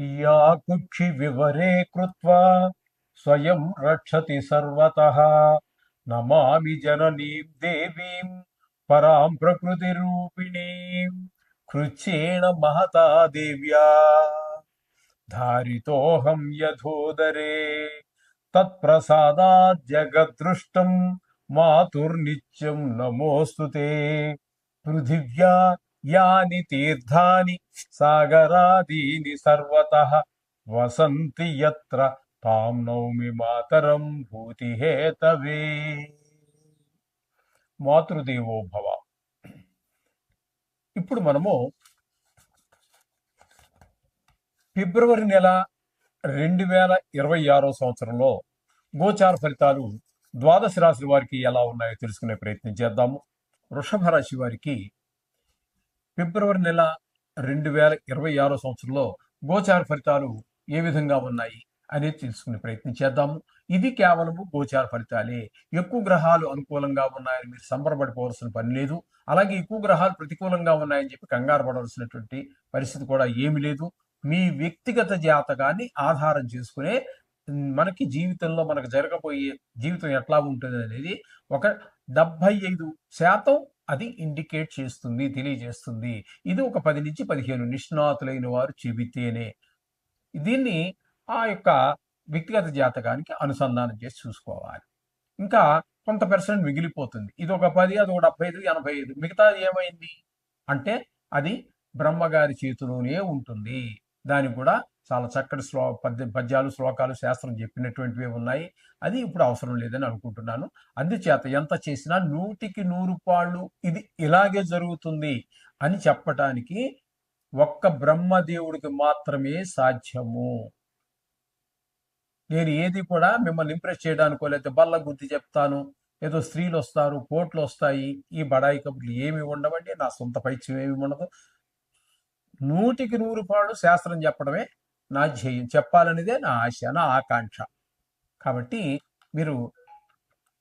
या कुक्षि विवरे कृत्वा स्वयं रक्षति सर्वतः। नमामि जननीं देवीं परां प्रकृतिरूपिणीं। कृच्छेण महता देव्या। धारितोऽहं यथोदरे। तत्प्रसादाज्जगद्दृष्टं मातुर्नित्यं नमोऽस्तु ते। पृथिव्या యాని తీర్థాని సాగరాదీని సర్వత వసంతి యత్ర తాం నౌమి మాతరం భూతిహేతవే. మాతృదేవోభవ ఇప్పుడు మనము ఫిబ్రవరి నెల రెండు వేల ఇరవై ఆరో సంవత్సరంలో గోచార ఫలితాలు ద్వాదశ రాశుల వారికి ఎలా ఉన్నాయో తెలుసుకునే ప్రయత్నం చేద్దాము. వృషభ రాశి వారికి ఫిబ్రవరి నెల రెండు వేల ఇరవై ఆరో సంవత్సరంలో గోచార ఫలితాలు ఏ విధంగా ఉన్నాయి అనేది తెలుసుకునే ప్రయత్నం చేద్దాము. ఇది కేవలము గోచార ఫలితాలే. ఎక్కువ గ్రహాలు అనుకూలంగా ఉన్నాయని మీరు సంబరపడిపోవాల్సిన పని లేదు. అలాగే ఎక్కువ గ్రహాలు ప్రతికూలంగా ఉన్నాయని చెప్పి కంగారు పడవలసినటువంటి పరిస్థితి కూడా ఏమీ లేదు. మీ వ్యక్తిగత జాతకాన్ని ఆధారం చేసుకునే మనకి జీవితంలో మనకు జరగబోయే జీవితం ఎట్లా ఉంటుంది అనేది ఒక డెబ్బై ఐదు శాతం అది ఇండికేట్ చేస్తుంది తెలియజేస్తుంది. ఇది ఒక పది నుంచి పదిహేను నిష్ణాతులైన వారు చెబితేనే దీన్ని ఆ యొక్క వ్యక్తిగత జాతకానికి అనుసంధానం చేసి చూసుకోవాలి. ఇంకా కొంత పర్సెంట్ మిగిలిపోతుంది. ఇది ఒక పది అది ఒక డెబ్బై ఐదు ఎనభై ఐదు. మిగతాది ఏమైంది? అంటే అది బ్రహ్మగారి చేతిలోనే ఉంటుంది. దాన్ని కూడా చాలా చక్కటి శ్లో పద్య పద్యాలు శ్లోకాలు శాస్త్రం చెప్పినటువంటివి ఉన్నాయి. అది ఇప్పుడు అవసరం లేదని అనుకుంటున్నాను. అందుచేత ఎంత చేసినా నూటికి నూరు పాళ్ళు ఇది ఇలాగే జరుగుతుంది అని చెప్పటానికి ఒక్క బ్రహ్మదేవుడికి మాత్రమే సాధ్యము. నేను ఏది కూడా మిమ్మల్ని ఇంప్రెస్ చేయడానికో లేకపోతే బల్ల గుద్ది చెప్తాను ఏదో స్త్రీలు వస్తారు కోట్లు వస్తాయి ఈ బడాయి కబుర్లు ఏమి ఉండవండి నా సొంత పైత్యం ఏమి ఉండదు. నూటికి నూరు పాళ్ళు శాస్త్రం చెప్పడమే నా ధ్యేయం చెప్పాలనేదే నా ఆశ నా ఆకాంక్ష. కాబట్టి మీరు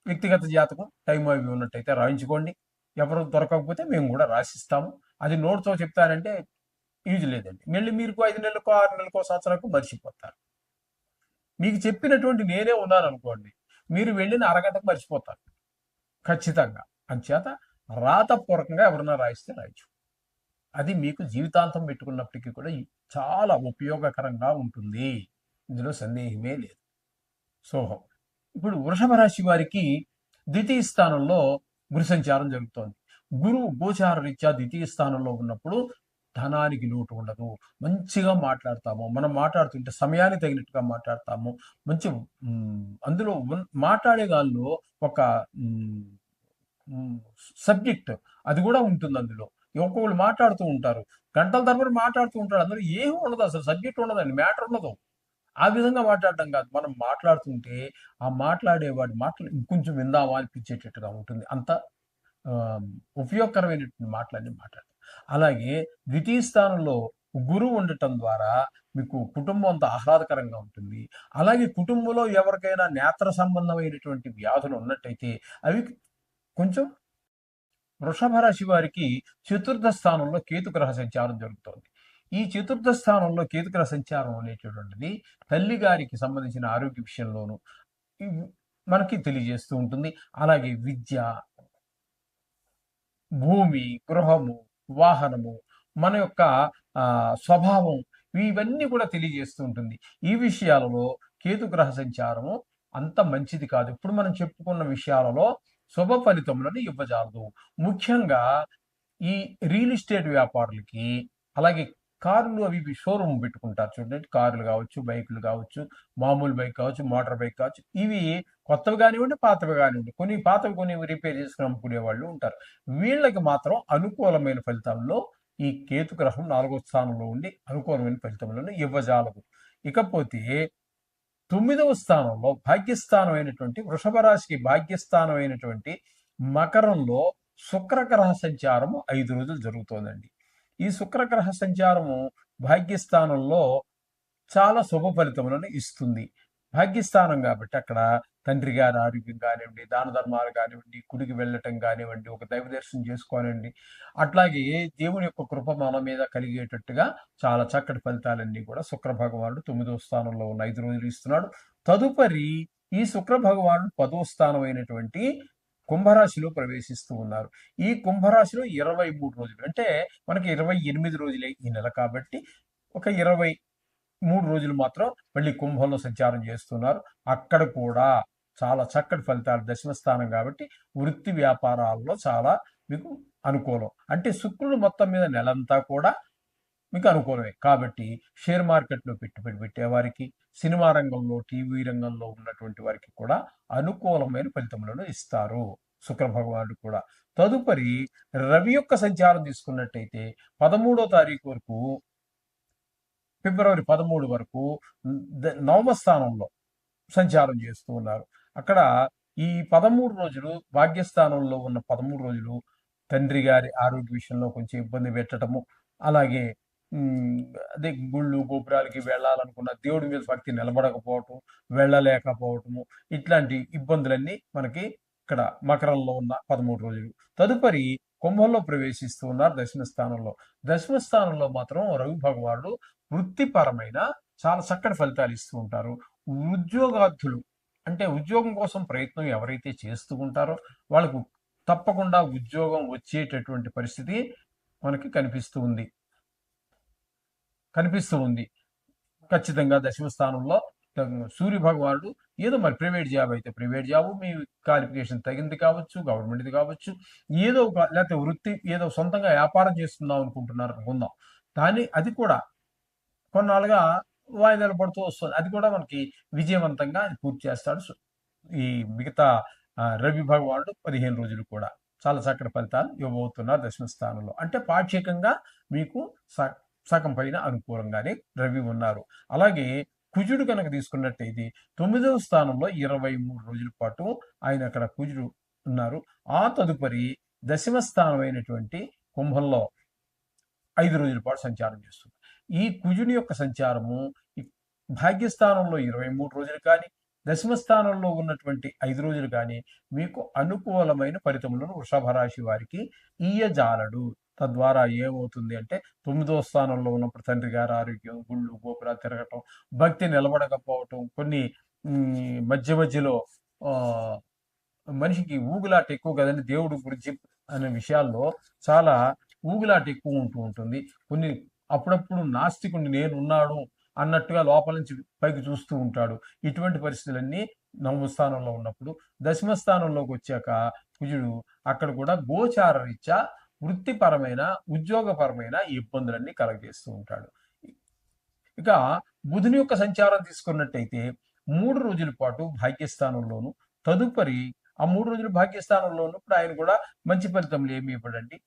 వ్యక్తిగత జాతకం టైం అవి ఉన్నట్టయితే రాయించుకోండి. ఎవరు దొరకకపోతే మేము కూడా రాసిస్తాము. అది నోట్తో చెప్తారంటే యూజ్ లేదండి. మళ్ళీ మీరు ఐదు నెలలకు ఆరు నెలలకో సంవత్సరాలకు మర్చిపోతారు. మీకు చెప్పినటువంటి నేనే ఉన్నాను అనుకోండి మీరు వెళ్ళిన అరగంటకు మర్చిపోతారు. ఖచ్చితంగా. అంచేత రాతపూర్వకంగా ఎవరన్నా రాయిస్తే రాయించుకోండి అది మీకు జీవితాంతం పెట్టుకున్నప్పటికీ కూడా చాలా ఉపయోగకరంగా ఉంటుంది. ఇందులో సందేహమే లేదు. సో ఇప్పుడు వృషభ రాశి వారికి ద్వితీయ స్థానంలో గురు సంచారం జరుగుతోంది. గురువు గోచార రీత్యా ద్వితీయ స్థానంలో ఉన్నప్పుడు ధనానికి లోటు ఉండదు. మంచిగా మాట్లాడతాము. మనం మాట్లాడుతుంటే సమయానికి తగినట్టుగా మాట్లాడతాము. మంచి అందులో మాట్లాడే వాళ్ళు ఒక సబ్జెక్ట్ అది కూడా ఉంటుంది అందులో. ఒక్కొక్కరు మాట్లాడుతూ ఉంటారు. గంటల తరబడి మాట్లాడుతూ ఉంటారు. అందులో ఏమి ఉండదు అసలు. సబ్జెక్ట్ ఉండదండి మ్యాటర్ ఉండదు. ఆ విధంగా మాట్లాడడం కాదు. మనం మాట్లాడుతుంటే ఆ మాట్లాడేవాడి మాటలు ఇంకొంచెం విందామా అనిపించేటట్టుగా ఉంటుంది. అంత ఉపయోగకరమైనటువంటి మాటలన్నీ మాట్లాడతాం. అలాగే ద్వితీయ స్థానంలో గురువు ఉండటం ద్వారా మీకు కుటుంబం అంతా ఆహ్లాదకరంగా ఉంటుంది. అలాగే కుటుంబంలో ఎవరికైనా నేత్ర సంబంధమైనటువంటి వ్యాధులు ఉన్నట్టయితే అవి కొంచెం వృషభ రాశి వారికి చతుర్థ స్థానంలో కేతుగ్రహ సంచారం జరుగుతోంది. ఈ చతుర్థ స్థానంలో కేతుగ్రహ సంచారం అనేటటువంటిది తల్లి గారికి సంబంధించిన ఆరోగ్య విషయంలోనూ మనకి తెలియజేస్తూ ఉంటుంది. అలాగే విద్య భూమి గృహము వాహనము మన యొక్క స్వభావం ఇవన్నీ కూడా తెలియజేస్తూ ఉంటుంది. ఈ విషయాలలో కేతుగ్రహ సంచారము అంత మంచిది కాదు. ఇప్పుడు మనం చెప్పుకున్న విషయాలలో శుభ ఫలితములను ఇవ్వజాలదు. ముఖ్యంగా ఈ రియల్ ఎస్టేట్ వ్యాపారులకి అలాగే కార్లు అవి ఇవి షోరూమ్ పెట్టుకుంటారు చూడండి. కార్లు కావచ్చు బైకులు కావచ్చు మామూలు బైక్ కావచ్చు మోటార్ బైక్ కావచ్చు ఇవి కొత్తవి కానివ్వండి పాతవి కానివ్వండి కొన్ని పాతవి కొన్ని రిపేర్ చేసుకుని అమ్ముకునే వాళ్ళు ఉంటారు. వీళ్ళకి మాత్రం అనుకూలమైన ఫలితంలో ఈ కేతు గ్రహం నాలుగో స్థానంలో ఉండి అనుకూలమైన ఫలితములను ఇవ్వజాలదు. ఇకపోతే తొమ్మిదవ స్థానంలో భాగ్యస్థానం అయినటువంటి వృషభ రాశికి భాగ్యస్థానం అయినటువంటి మకరంలో శుక్రగ్రహ సంచారము ఐదు రోజులు జరుగుతోందండి. ఈ శుక్రగ్రహ సంచారము భాగ్యస్థానంలో చాలా శుభ ఫలితములను ఇస్తుంది. భాగ్యస్థానం కాబట్టి అక్కడ తండ్రి గారి ఆరోగ్యం కానివ్వండి దాన ధర్మాలు కానివ్వండి గుడికి వెళ్ళటం కానివ్వండి ఒక దైవ దర్శనం చేసుకోనివ్వండి అట్లాగే దేవుని యొక్క కృప మన మీద కలిగేటట్టుగా చాలా చక్కటి ఫలితాలన్నీ కూడా శుక్ర భగవానుడు తొమ్మిదో స్థానంలో ఉన్న ఐదు రోజులు ఇస్తున్నాడు. తదుపరి ఈ శుక్ర భగవానుడు పదో స్థానం అయినటువంటి కుంభరాశిలో ప్రవేశిస్తూ ఉన్నారు. ఈ కుంభరాశిలో ఇరవై మూడు రోజులు అంటే మనకి ఇరవై ఎనిమిది రోజులే ఈ నెల కాబట్టి ఒక ఇరవై మూడు రోజులు మాత్రం మళ్ళీ కుంభంలో సంచారం చేస్తున్నారు. అక్కడ కూడా చాలా చక్కటి ఫలితాలు దర్శన స్థానం కాబట్టి వృత్తి వ్యాపారాల్లో చాలా మీకు అనుకూలం. అంటే శుక్రుడు మొత్తం మీద నెలంతా కూడా మీకు అనుకూలమే. కాబట్టి షేర్ మార్కెట్లో పెట్టుబడి పెట్టేవారికి సినిమా రంగంలో టీవీ రంగంలో ఉన్నటువంటి వారికి కూడా అనుకూలమైన ఫలితములను ఇస్తారు. శుక్ర భగవానుడు కూడా. తదుపరి రవి యొక్క సంచారం తీసుకున్నట్టయితే పదమూడో తారీఖు వరకు ఫిబ్రవరి పదమూడు వరకు నవమ స్థానంలో సంచారం చేస్తూ ఉన్నారు. అక్కడ ఈ పదమూడు రోజులు భాగ్యస్థానంలో ఉన్న పదమూడు రోజులు తండ్రి గారి ఆరోగ్య విషయంలో కొంచెం ఇబ్బంది పెట్టడము అలాగే అదే గుళ్ళు గోపురాలకి వెళ్ళాలనుకున్న దేవుడి మీద భక్తి నిలబడకపోవటం వెళ్ళలేకపోవటము ఇట్లాంటి ఇబ్బందులన్నీ మనకి ఇక్కడ మకరంలో ఉన్న పదమూడు రోజులు. తదుపరి కుంభంలో ప్రవేశిస్తూ ఉన్నారు దశమ స్థానంలో దశమ స్థానంలో మాత్రం రవి భగవానుడు వృత్తిపరమైన చాలా చక్కటి ఫలితాలు ఇస్తూ ఉంటారు. ఉద్యోగార్థులు అంటే ఉద్యోగం కోసం ప్రయత్నం ఎవరైతే చేస్తూ ఉంటారో వాళ్ళకు తప్పకుండా ఉద్యోగం వచ్చేటటువంటి పరిస్థితి మనకి కనిపిస్తూ ఉంది. కనిపిస్తూ ఉంది. ఖచ్చితంగా దశమ స్థానంలో సూర్య భగవానుడు ఏదో మరి ప్రైవేట్ జాబ్ అయితే ప్రైవేట్ జాబ్ మీ క్వాలిఫికేషన్ తగింది కావచ్చు గవర్నమెంట్ది కావచ్చు ఏదో ఒక లేకపోతే వృత్తి ఏదో సొంతంగా వ్యాపారం చేస్తున్నాం అనుకుంటున్నారు అనుకుందాం. దాని అది కూడా కొన్నాళ్ళుగా వాయిదాలు పడుతూ వస్తుంది. అది కూడా మనకి విజయవంతంగా అది పూర్తి చేస్తాడు. ఈ మిగతా రవి భగవానుడు పదిహేను రోజులు కూడా చాలా చక్కటి ఫలితాలు ఇవ్వబోతున్నారు దశమ స్థానంలో. అంటే పాక్షికంగా మీకు స- సగం పైన అనుకూలంగానే రవి ఉన్నారు. అలాగే కుజుడు కనుక తీసుకున్నట్టయితే తొమ్మిదవ స్థానంలో ఇరవై మూడు రోజుల పాటు ఆయన అక్కడ కుజుడు ఉన్నారు. ఆ తదుపరి దశమ స్థానమైనటువంటి అయినటువంటి కుంభంలో ఐదు రోజుల పాటు సంచారం చేస్తుంది ఈ కుజుని యొక్క సంచారము భాగ్యస్థానంలో ఇరవై మూడు రోజులు కానీ దశమ స్థానంలో ఉన్నటువంటి ఐదు రోజులు కానీ మీకు అనుకూలమైన ఫలితములను వృషభ రాశి వారికి ఇయ్యజాలడు. తద్వారా ఏమవుతుంది అంటే తొమ్మిదో స్థానంలో ఉన్నప్పుడు తండ్రి గారి ఆరోగ్యం గుళ్ళు గోపురాలు తిరగటం భక్తి నిలబడకపోవటం కొన్ని మధ్య మధ్యలో మనిషికి ఊగులాట ఎక్కువ కదండి దేవుడి గురించి అనే విషయాల్లో చాలా ఊగులాట ఎక్కువ ఉంటూ ఉంటుంది. కొన్ని అప్పుడప్పుడు నాస్తికుడు నేను ఉన్నాడు అన్నట్టుగా లోపల నుంచి పైకి చూస్తూ ఉంటాడు. ఇటువంటి పరిస్థితులన్నీ నవమ స్థానంలో ఉన్నప్పుడు దశమ స్థానంలోకి వచ్చాక కుజుడు అక్కడ కూడా గోచార రీత్యా వృత్తిపరమైన ఉద్యోగపరమైన ఇబ్బందులన్నీ కలగజేస్తూ ఉంటాడు. ఇక బుధుని యొక్క సంచారం తీసుకున్నట్టయితే మూడు రోజుల పాటు భాగ్యస్థానంలోను తదుపరి ఆ మూడు రోజులు భాగ్యస్థానంలో ఉన్నప్పుడు ఆయన కూడా మంచి ఫలితములు ఏమి ఇవ్వడండి.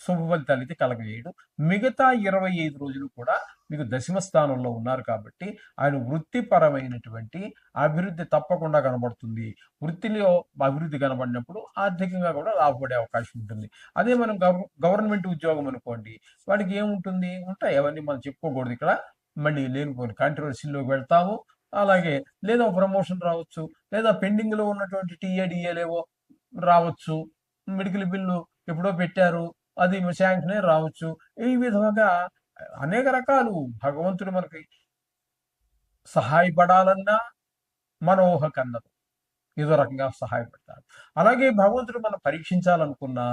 శుభ ఫలితాలు అయితే కలగజేయడు. మిగతా ఇరవై ఐదు రోజులు కూడా మీకు దశమ స్థానంలో ఉన్నారు కాబట్టి ఆయన వృత్తిపరమైనటువంటి అభివృద్ధి తప్పకుండా కనబడుతుంది. వృత్తిలో అభివృద్ధి కనబడినప్పుడు ఆర్థికంగా కూడా లాభపడే అవకాశం ఉంటుంది. అదే మనం గవర్నమెంట్ ఉద్యోగం అనుకోండి వాడికి ఏముంటుంది? ఉంటాయి అవన్నీ మనం చెప్పుకోకూడదు ఇక్కడ. మళ్ళీ లేనిపోయిన కాంట్రవర్సీలోకి వెళ్తాము. అలాగే లేదా ప్రమోషన్ రావచ్చు లేదా పెండింగ్లో ఉన్నటువంటి టీఏడిఏలేవో రావచ్చు. మెడికల్ బిల్లు ఎప్పుడో పెట్టారు. అది శాంక్షనే రావచ్చు. ఈ విధంగా అనేక రకాలు భగవంతుడు మనకి సహాయపడాలన్నా మన ఊహ కన్నదు ఏదో రకంగా సహాయపడతాడు. అలాగే భగవంతుడు మనం పరీక్షించాలనుకున్నా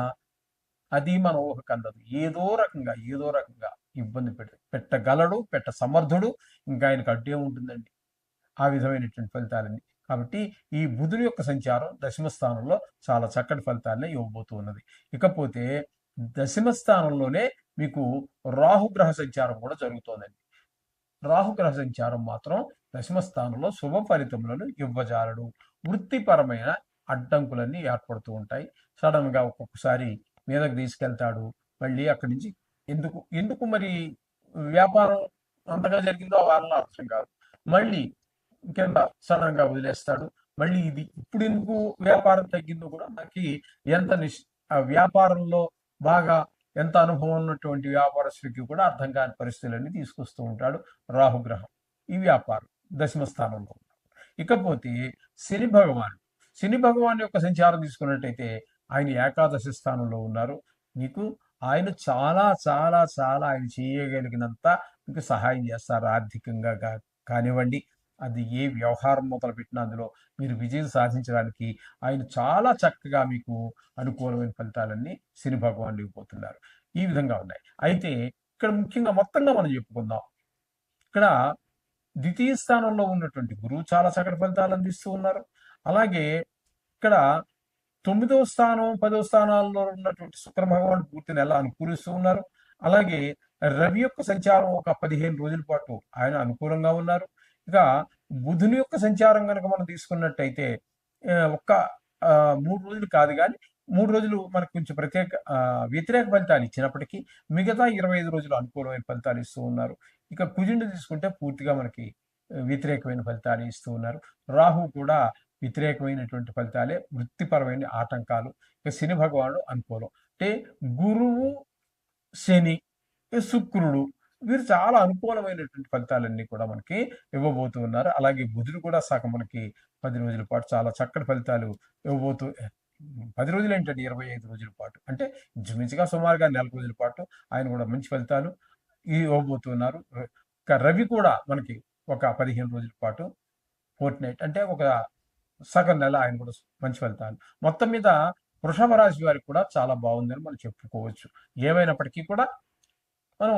అది మన ఊహ కన్నదు ఏదో రకంగా ఏదో రకంగా ఇబ్బంది పెట్టి పెట్టగలడు పెట్ట సమర్థుడు ఇంకా ఆయనకు అడ్డే ఉంటుందండి. ఆ విధమైనటువంటి ఫలితాలన్నీ. కాబట్టి ఈ బుధుని యొక్క సంచారం దశమ స్థానంలో చాలా చక్కటి ఫలితాలనే ఇవ్వబోతున్నది. ఇకపోతే దశమ స్థానంలోనే మీకు రాహుగ్రహ సంచారం కూడా జరుగుతోందండి. రాహుగ్రహ సంచారం మాత్రం దశమ స్థానంలో శుభ ఫలితములను ఇవ్వజాలడు. వృత్తిపరమైన అడ్డంకులన్నీ ఏర్పడుతూ ఉంటాయి. సడన్గా ఒక్కొక్కసారి మీదకు తీసుకెళ్తాడు. మళ్ళీ అక్కడి నుంచి ఎందుకు ఎందుకు మరి వ్యాపారం అంతగా జరిగిందో వాళ్ళ అర్థం కాదు. మళ్ళీ కింద సడన్గా వదిలేస్తాడు. మళ్ళీ ఇది ఇప్పుడు ఎందుకు వ్యాపారం తగ్గిందో కూడా మనకి ఎంత నిష్ ఆ వ్యాపారంలో బాగా ఎంత అనుభవం ఉన్నటువంటి వ్యాపారస్తుడికి కూడా అర్థం కాని పరిస్థితులన్నీ తీసుకొస్తూ ఉంటాడు రాహుగ్రహం ఈ వ్యాపారం దశమ స్థానంలో ఇకపోతే శని భగవాన్ శని భగవాన్ యొక్క సంచారం తీసుకున్నట్టయితే ఆయన ఏకాదశి స్థానంలో ఉన్నారు. మీకు ఆయన చాలా చాలా చాలా ఆయన చేయగలిగినంత మీకు సహాయం చేస్తారు ఆర్థికంగా కానివ్వండి అది ఏ వ్యవహారం మొదలుపెట్టినా అందులో మీరు విజయం సాధించడానికి ఆయన చాలా చక్కగా మీకు అనుకూలమైన ఫలితాలన్నీ శని భగవానుడు ఇవ్వబోతున్నారు ఈ విధంగా ఉన్నాయి. అయితే ఇక్కడ ముఖ్యంగా మొత్తంగా మనం చెప్పుకుందాం. ఇక్కడ ద్వితీయ స్థానంలో ఉన్నటువంటి గురువు చాలా చక్కటి ఫలితాలు అందిస్తూ ఉన్నారు. అలాగే ఇక్కడ తొమ్మిదవ స్థానం పదవ స్థానాల్లో ఉన్నటువంటి శుక్ర భగవాన్ పూర్తిని ఎలా అనుకూలిస్తూ ఉన్నారు? అలాగే రవి యొక్క సంచారం ఒక పదిహేను రోజుల పాటు ఆయన అనుకూలంగా ఉన్నారు. ఇక బుధుని యొక్క సంచారం కనుక మనం తీసుకున్నట్టయితే ఒక్క మూడు రోజులు కాదు కానీ మూడు రోజులు మనకు కొంచెం ప్రత్యేక వ్యతిరేక ఫలితాలు ఇచ్చినప్పటికీ మిగతా ఇరవై ఐదు రోజులు అనుకూలమైన ఫలితాలు ఇస్తూ ఉన్నారు. ఇక కుజుండు తీసుకుంటే పూర్తిగా మనకి వ్యతిరేకమైన ఫలితాలు ఇస్తూ ఉన్నారు. రాహు కూడా వ్యతిరేకమైనటువంటి ఫలితాలే వృత్తిపరమైన ఆటంకాలు ఇక శని భగవానుడు అనుకూలం. అంటే గురువు శని శుక్రుడు వీరు చాలా అనుకూలమైనటువంటి ఫలితాలన్నీ కూడా మనకి ఇవ్వబోతూ ఉన్నారు. అలాగే బుధుడు కూడా సగం మనకి పది రోజుల పాటు చాలా చక్కటి ఫలితాలు ఇవ్వబోతూ పది రోజులు ఏంటంటే ఇరవై ఐదు రోజుల పాటు. అంటే ఇంచుమించుగా సుమారుగా నెల రోజుల పాటు ఆయన కూడా మంచి ఫలితాలు ఇవ్వబోతున్నారు ఇక రవి కూడా మనకి ఒక పదిహేను రోజుల పాటు ఫోర్ట్ నైట్ అంటే ఒక సగం నెల ఆయన కూడా మంచి ఫలితాలు. మొత్తం మీద వృషభ రాశి వారికి కూడా చాలా బాగుందని మనం చెప్పుకోవచ్చు. ఏమైనప్పటికీ కూడా మనం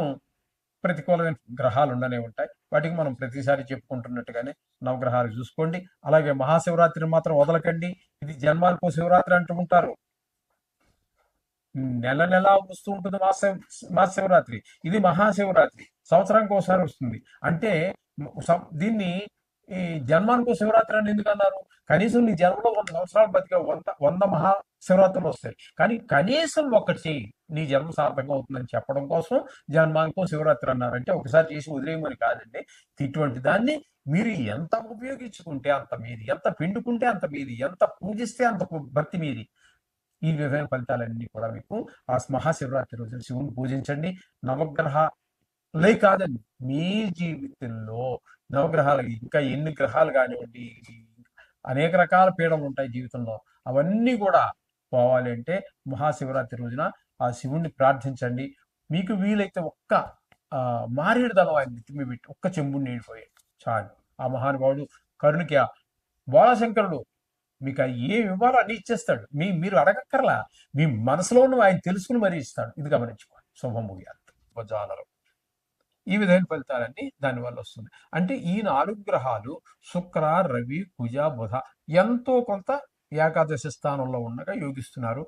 ప్రతికూలమైన గ్రహాలు ఉండనే ఉంటాయి. వాటికి మనం ప్రతిసారి చెప్పుకుంటున్నట్టుగానే నవగ్రహాలు చూసుకోండి. అలాగే మహాశివరాత్రిని మాత్రం వదలకండి. ఇది జన్మాలకు శివరాత్రి అంటూ ఉంటారు. నెల నెల వస్తూ ఉంటుంది మహాశివ మహాశివరాత్రి. ఇది మహాశివరాత్రి. సంవత్సరానికి ఒకసారి వస్తుంది. అంటే దీన్ని ఈ జన్మానికి శివరాత్రి అని ఎందుకు అన్నారు కనీసం నీ జన్మలో వంద సంవత్సరాలు బతికే వంద వంద మహా శివరాత్రులు వస్తాయి. కానీ కనీసం ఒకటి నీ జన్మ సార్థకం అవుతుందని చెప్పడం కోసం జన్మానికో శివరాత్రి అన్నారు అంటే ఒకసారి చేసి వదిలేయమని కాదండి. ఇటువంటి దాన్ని మీరు ఎంత ఉపయోగించుకుంటే అంత మీది ఎంత పిండుకుంటే అంత మీది ఎంత పూజిస్తే అంత భక్తి మీది ఈ విధమైన ఫలితాలన్నీ కూడా మీకు ఆ మహాశివరాత్రి రోజున శివుని పూజించండి. నవగ్రహ లే కాదండి మీ జీవితంలో నవగ్రహాలు ఇంకా ఎన్ని గ్రహాలు కానివ్వండి అనేక రకాల పీడలు ఉంటాయి జీవితంలో. అవన్నీ కూడా పోవాలి అంటే మహాశివరాత్రి రోజున ఆ శివుణ్ణి ప్రార్థించండి. మీకు వీలైతే ఒక్క ఆ, మారేడు దళం ఆయన నెత్తి పెట్టి ఒక్క చెంబుని నీడిపోయి చాలు. ఆ మహానుభావుడు కరుణికి ఆ బోళశంకరుడు మీకు ఏ ఇవ్వాలో అన్ని ఇచ్చేస్తాడు. మీ మీరు అడగక్కర్లా. మీ మనసులో ఉన్న ఆయన తెలుసుకుని మరీ ఇస్తాడు. ఇది గమనించుకోండి. శుభముగ్యాలు జాలరు ఈ విధమైన ఫలితాలన్నీ దానివల్ల వస్తుంది. అంటే ఈ నాలుగు గ్రహాలు శుక్ర రవి కుజ బుధ ఎంతో కొంత ఏకాదశి స్థానంలో ఉండగా యోగిస్తున్నారు.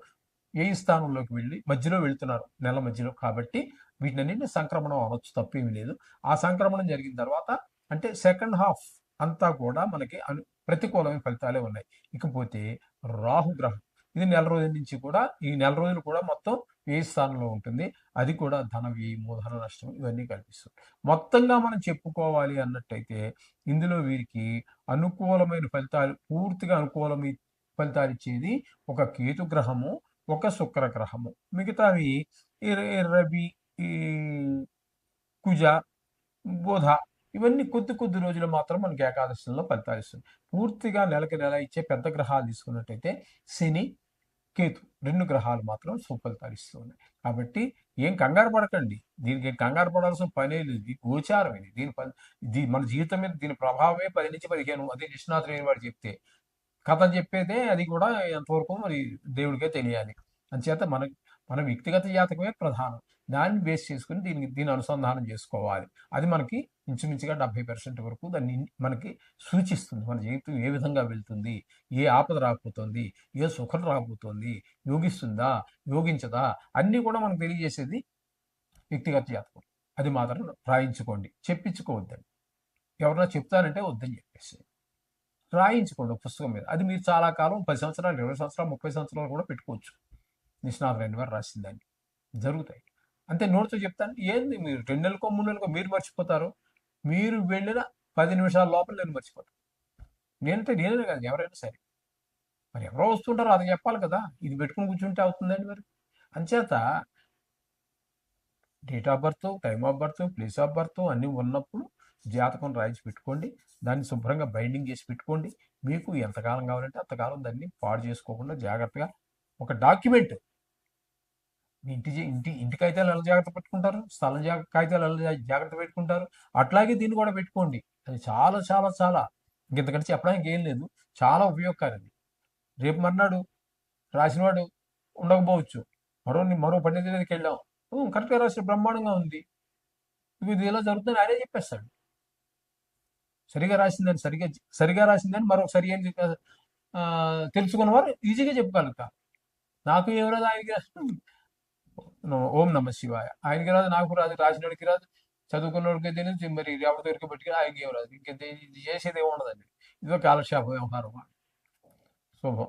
ఏ స్థానంలోకి వెళ్ళి? మధ్యలో వెళ్తున్నారు. నెల మధ్యలో. కాబట్టి వీటిని సంక్రమణం అనొచ్చు తప్పేమీ లేదు. ఆ సంక్రమణం జరిగిన తర్వాత అంటే సెకండ్ హాఫ్ అంతా కూడా మనకి అను ప్రతికూలమైన ఫలితాలే ఉన్నాయి. ఇకపోతే రాహుగ్రహం ఇది నెల రోజుల నుంచి కూడా ఈ నెల రోజులు కూడా మొత్తం ఏ స్థానంలో ఉంటుంది అది కూడా ధన వ్యయం మూలధన నష్టం ఇవన్నీ కల్పిస్తుంది మొత్తంగా మనం చెప్పుకోవాలి అన్నట్టయితే ఇందులో వీరికి అనుకూలమైన ఫలితాలు పూర్తిగా అనుకూలమైన ఫలితాలు ఇచ్చేది ఒక కేతు గ్రహము ఒక శుక్ర గ్రహము. మిగతావి రవి ఈ కుజ బోధ ఇవన్నీ కొద్ది కొద్ది రోజులు మాత్రం మనకి ఏకాదశిలో ఫలితాలు ఇస్తుంది. పూర్తిగా నెలకి నెల ఇచ్చే పెద్ద గ్రహాలు తీసుకున్నట్టయితే శని కేతు రెండు గ్రహాలు మాత్రం సుఫలితాలు ఉన్నాయి కాబట్టి ఏం కంగారు పడకండి. దీనికి ఏం కంగారు పడాల్సిన పనే లేదు. ఇది గోచారం ఇది. దీని పని ఇది మన జీవితం మీద దీని ప్రభావమే పది నుంచి పదిహేను అదే నిష్ణాతులు వాడు చెప్తే. కథ చెప్పేదే అది కూడా ఎంతవరకు మరి దేవుడికే తెలియాలి. అంచేత మన మన వ్యక్తిగత జాతకమే ప్రధానం. దాన్ని బేస్ చేసుకుని దీనికి దీని అనుసంధానం చేసుకోవాలి. అది మనకి ఇంచుమించుగా డెబ్బై పర్సెంట్ వరకు దాన్ని మనకి సూచిస్తుంది. మన జీవితం ఏ విధంగా వెళ్తుంది? ఏ ఆపద రాకపోతుంది ఏ సుఖం రాకపోతుంది యోగిస్తుందా? యోగించదా? అన్నీ కూడా మనకు తెలియజేసేది వ్యక్తిగత జాతకం. అది మాత్రం రాయించుకోండి. చెప్పించుకోవద్దండి. ఎవరైనా చెప్తానంటే వద్దని చెప్పేసి. రాయించుకోండి ఒక పుస్తకం మీద. అది మీరు చాలా కాలం పది సంవత్సరాలు ఇరవై సంవత్సరాలు ముప్పై సంవత్సరాలు కూడా పెట్టుకోవచ్చు. నిష్ణాతులైన వారు రాసిన దాన్ని. జరుగుతాయి. అంతే నోట్తో చెప్తాను. ఏంది మీరు రెండు నెలలకో మూడు నెలలకో మీరు మర్చిపోతారు? మీరు వెళ్ళిన పది నిమిషాల లోపల నేను మర్చిపోతాను నేనంటే నేనే కాదు ఎవరైనా సరే. మరి ఎవరో వస్తుంటారో అది చెప్పాలి కదా. ఇది పెట్టుకుని కూర్చుంటే అవుతుందండి మరి. అంచేత date of birth time of birth place of birth అన్నీ ఉన్నప్పుడు జాతకం రాయించి పెట్టుకోండి. దాన్ని శుభ్రంగా బైండింగ్ చేసి పెట్టుకోండి. మీకు ఎంతకాలం కావాలంటే అంతకాలం దాన్ని పాడు చేసుకోకుండా జాగ్రత్తగా ఒక డాక్యుమెంట్ మీ ఇంటి ఇంటి ఇంటి కాగితాలు ఎలా జాగ్రత్త పెట్టుకుంటారు? స్థలం జాగ్రత్త కాగితాలు ఎలా జాగ్రత్త పెట్టుకుంటారు? అట్లాగే దీన్ని కూడా పెట్టుకోండి. అది చాలా చాలా చాలా. ఇంకెంతకంటే చెప్పడానికి ఏం లేదు. చాలా ఉపయోగకారి రేపు మర్నాడు రాసినవాడు ఉండకపోవచ్చు. మరో మరో పండితుడి దగ్గరికి వెళ్ళాం. కరెక్ట్గా రాసిన బ్రహ్మాండంగా ఉంది. ఇది ఇలా జరుగుతుందని ఆయనే చెప్పేస్తాడు. సరిగా రాసిందని సరిగా సరిగా రాసిందని మరో సరి అని ఆ, తెలుసుకున్నవారు ఈజీగా చెప్పగలుగుతారు. నాకు ఎవరో ఆయనకి ఓం నమ శివాయ. ఆయనకి రాదు నాకు రాదు రాసినోడికి రాదు చదువుకున్నోడికి తెలియదు మరి ఎవరి దగ్గరికి పెట్టుకుని ఆయనకి ఏం రాదు. ఇంక ఇది చేసేది ఏమి ఉండదండి. ఇదో కాలక్షేప వ్యవహారం. శుభం.